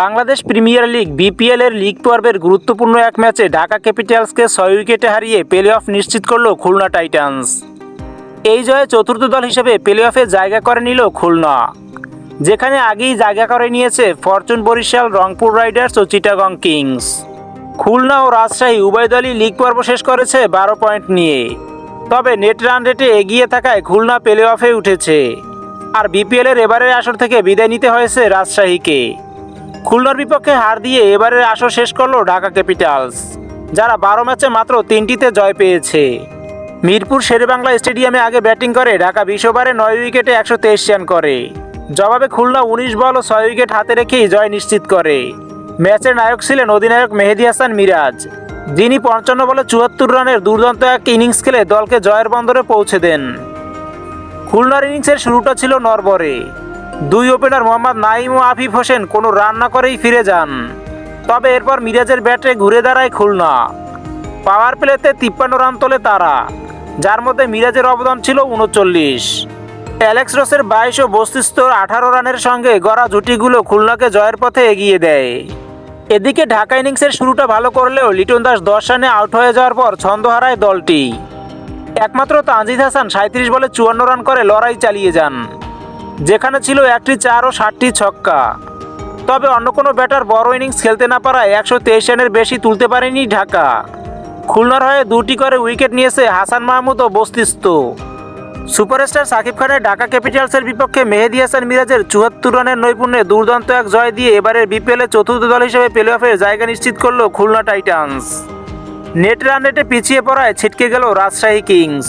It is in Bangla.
বাংলাদেশ প্রিমিয়ার লিগ বিপিএল এর লিগ পর্বের গুরুত্বপূর্ণ এক ম্যাচে ঢাকা ক্যাপিটালসকে ছয় উইকেটে হারিয়ে প্লে অফ নিশ্চিত করল খুলনা টাইটান্স। এই জয়ে চতুর্থ দল হিসেবে প্লে অফে জায়গা করে নিল খুলনা। যেখানে আগেই জায়গা করে নিয়েছে ফরচুন বরিশাল, রংপুর রাইডার্স ও চিটাগং কিংস। খুলনা ও রাজশাহী উভয় দলই লিগ পর্ব শেষ করেছে বারো পয়েন্ট নিয়ে। তবে নেট রান রেটে এগিয়ে থাকায় খুলনা প্লে অফে উঠেছে। আর বিপিএল এর এবারের আসর থেকে বিদায় নিতে হয়েছে রাজশাহীকে। খুলনার বিপক্ষে হার দিয়ে এবারের আসর শেষ করল ঢাকা ক্যাপিটালস, যারা বারো ম্যাচে মাত্র তিনটিতে জয় পেয়েছে। মিরপুর শেরেবাংলা স্টেডিয়ামে আগে ব্যাটিং করে, ঢাকা বিশ ওভারে নয় উইকেটে একশো তেইশ রান করে। জবাবে খুলনা উনিশ বল ও ছয় উইকেট হাতে রেখেই জয় নিশ্চিত করে। ম্যাচের নায়ক ছিলেন অধিনায়ক মেহেদি হাসান মিরাজ, যিনি পঞ্চান্ন বলে চুয়াত্তর রানের দুর্দান্ত এক ইনিংস খেলে দলকে জয়ের বন্দরে পৌঁছে দেন। খুলনার ইনিংসের শুরুটা ছিল নরবরে দুই ওপেনার মোহাম্মদ নাইম ও আফিফ হোসেন কোনো রান না করেই ফিরে যান। তবে এরপর মিরাজের ব্যাটে ঘুরে দাঁড়ায় খুলনা। পাওয়ার প্লেতে তিপ্পান্ন রান তোলে তারা, যার মধ্যে মিরাজের অবদান ছিল উনচল্লিশ। অ্যালেক্স রসের বাইশ ও বস্তিস্তর আঠারো রানের সঙ্গে গড়া জুটিগুলো খুলনাকে জয়ের পথে এগিয়ে দেয়। এদিকে ঢাকা ইনিংসের শুরুটা ভালো করলেও লিটন দাস দশ রানে আউট হয়ে যাওয়ার পর ছন্দ হারায় দলটি। একমাত্র তানজিদ হাসান সাঁত্রিশ বলে চুয়ান্ন রান করে লড়াই চালিয়ে যান। যেখানে ছিল একটি চার ও ষাটটি ছক্কা। তবে অন্য কোনো ব্যাটার বড় ইনিংস খেলতে না পারায় একশো তেইশ রানের বেশি তুলতে পারেনি ঢাকা। খুলনার হয়ে দুটি করে উইকেট নিয়েছে হাসান মাহমুদ ও বস্তিস্ত। সুপারস্টার সাকিব খানের ঢাকা ক্যাপিটালসের বিপক্ষে মেহেদি হাসান মিরাজের চুয়াত্তর রানের নৈপুণ্যে দুর্দান্ত এক জয় দিয়ে এবারের বিপিএলে চতুর্থ দল হিসেবে প্লে অফের জায়গা নিশ্চিত করল খুলনা টাইটান্স। নেট রান রেটে পিছিয়ে পড়ায় ছিটকে গেল রাজশাহী কিংস।